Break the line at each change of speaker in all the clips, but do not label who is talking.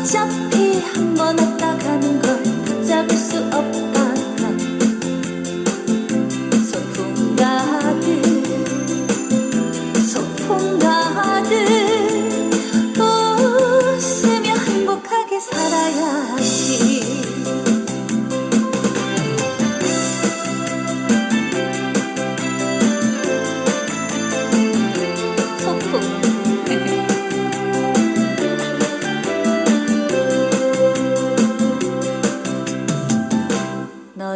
어차피 한 번 왔다 가는 걸 붙잡을 수 없다 소풍 가듯 소풍 가듯 웃으며 행복하게 살아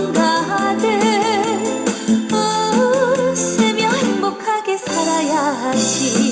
건가들 웃으며 행복하게 살아야지.